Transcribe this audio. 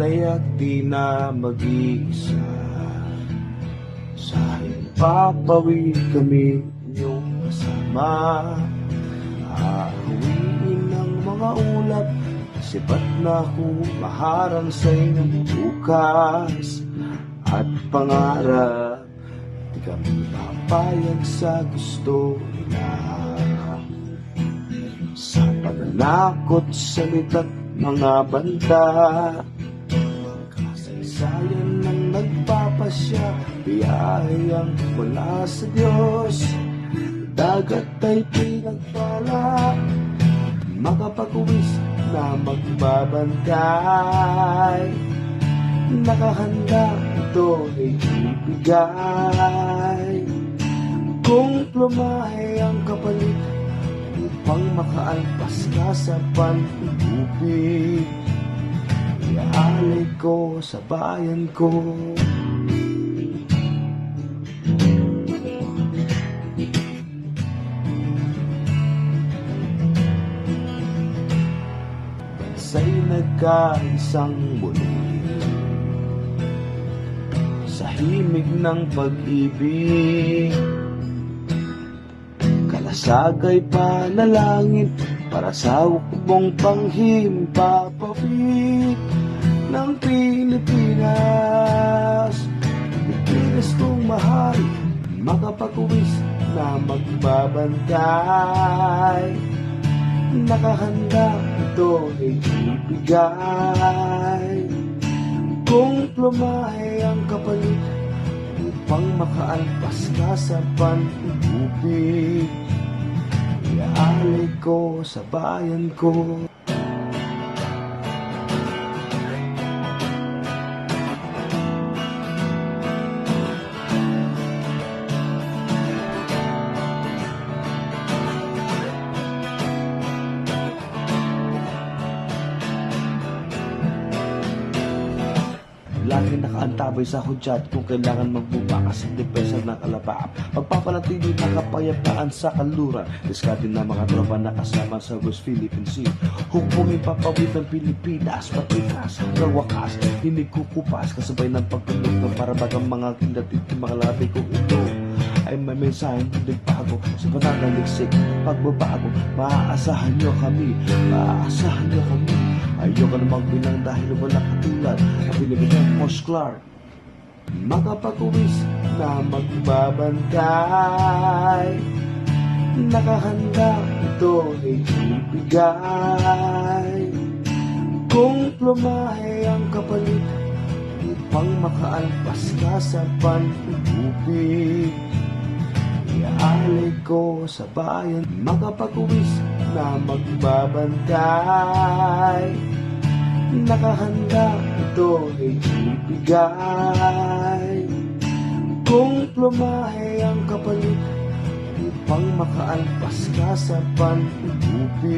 Kaya't di na mag-iisa. Sa ipapawid kami inyong kasama. Aawiin ng mga ulap Kasi ba't na humaharang sa inyong bukas At pangarap Di kami papayag sa gusto nila. Sa pananakot salita't mga banta Kasaysayan ng nagpapasya Biyayang mula sa Diyos. Dagat ay pinagpala Makapag-uwis na magbabantay. Nakahanda ito ay ibigay. Kung plumahe ang kapalit Upang makaalpas ka sa panubig Iaalay ko sa bayan ko. Sa'y nagkaisang muli. Sa himig ng pag-ibig. Kalasagay panalangin Para sa hukbong panghimpapawid Ng Pilipinas. Pilipinas kong mahal Makapag-uwis na magbabantay. Nakahanda ito ay ibigay. Kung plumahe ang kapalit Upang makaalpas ka sa panubig Iaalay ko sa bayan ko black nakaantabay sa hudyat kung kailangan magbubakas ang depensa ng kalabaan. Pagpapanatili ng kapayapaan sa kanluran. Diskarte ng mga tropa na kasama sa West Philippine Sea. Hukbong ipapawid ng Pilipinas, patikas, ng wakas, hindi kukupas, kasabay ng pagtulog ng parabagang mga kindatit mga labi kong ito ay may mensaheng bago sa pananaliksik pagbabago maaasahan nyo kami maaasahan nyo kami ayoko na magbilang dahil wala katulad ang Pilipinas Coast Clark. Makapag-uwis na magbabantay. Nakahanda ito ay ibigay. Kung plumahe ang kapalit upang makaalpas ka sa panubig Iaalay ko sa bayan Makapag-uwis na magbabantay Nakahanda ito ay ibigay. Kung plumahe ang kapalit Upang makaalpas ka sa panubig